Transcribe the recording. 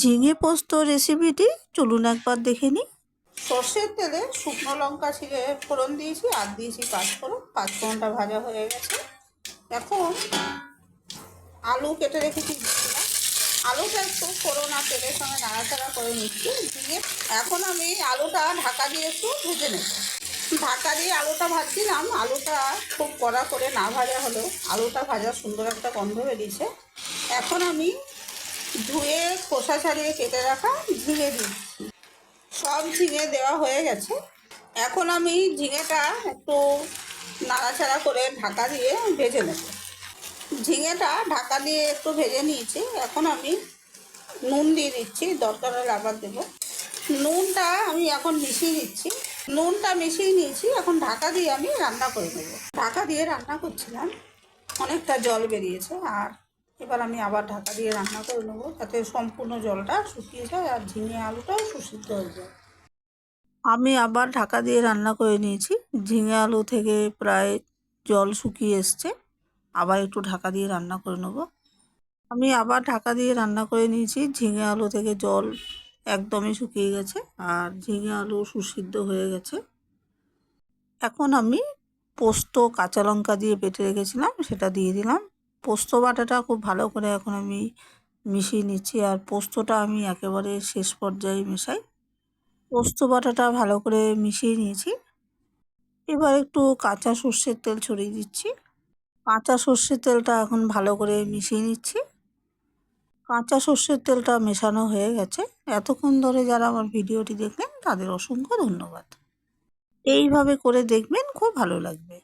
ঝিঙে পোস্ত রেসিপিটি চলুন একবার দেখে নিই। সর্ষের তেলে শুকনো লঙ্কা ছিঁড়ে ফোড়ন দিয়েছি, আর দিয়েছি পাঁচফোড়ন। পাঁচফোড়নটা ভাজা হয়ে গেছে। এখন আলু কেটে রেখেছি। আলুটা একটু ফোড়ন আর তেলের সঙ্গে নাড়াচাড়া করে নিচ্ছি। দিয়ে এখন আমি আলুটা ঢাকা দিয়ে একটু ভেজে নেব। ঢাকা দিয়ে আলুটা ভাজছিলাম। আলুটা খুব কড়া করে না ভাজা হলেও আলুটা ভাজা সুন্দর একটা গন্ধ বেরিয়েছে। এখন আমি ধুয়ে, খোসা ছাড়িয়ে কেটে রাখা ঝিঙে দিচ্ছি। সব ঝিঙে দেওয়া হয়ে গেছে। এখন আমি ঝিঙেটা একটু নাড়াচাড়া করে ঢাকা দিয়ে ভেজে নেব। ঝিঙেটা ঢাকা দিয়ে একটু ভেজে নিয়েছি। এখন আমি নুন দিয়ে দিচ্ছি, দরকার হলে আবার দেবো। নুনটা আমি এখন মিশিয়ে দিচ্ছি। নুনটা মিশিয়ে নিয়েছি। এখন ঢাকা দিয়ে আমি রান্না করে নেব। ঢাকা দিয়ে রান্না করছিলাম। অনেকটা জল বেরিয়েছে। আর এবার আমি আবার ঢাকা দিয়ে রান্না করে নেব, যাতে সম্পূর্ণ জলটা শুকিয়ে যায় আর ঝিঙে আলুটাও সুসিদ্ধ হয়ে যায়। আমি আবার ঢাকা দিয়ে রান্না করে নিয়েছি। ঝিঙে আলু থেকে প্রায় জল শুকিয়ে এসছে। আবার একটু ঢাকা দিয়ে রান্না করে নেব। আমি আবার ঢাকা দিয়ে রান্না করে নিয়েছি। ঝিঙে আলু থেকে জল একদমই শুকিয়ে গেছে আর ঝিঙে আলু সুসিদ্ধ হয়ে গেছে। এখন আমি পোস্ত, কাঁচা লঙ্কা দিয়ে বেটে রেখেছিলাম, সেটা দিয়ে দিলাম। পোস্ত বাটাটা খুব ভালো করে এখন আমি মিশিয়ে নিচ্ছি আর পোস্তটা আমি একেবারে শেষ পর্যায়ে মেশাই। পোস্ত বাটাটা ভালো করে মিশিয়ে নিয়েছি। এবার একটু কাঁচা সর্ষের তেল ছড়িয়ে দিচ্ছি। কাঁচা সর্ষের তেলটা এখন ভালো করে মিশিয়ে নিচ্ছি। কাঁচা সর্ষের তেলটা মেশানো হয়ে গেছে। এতক্ষণ ধরে যারা আমার ভিডিওটি দেখলেন তাদের অসংখ্য ধন্যবাদ। এইভাবে করে দেখবেন খুব ভালো লাগবে।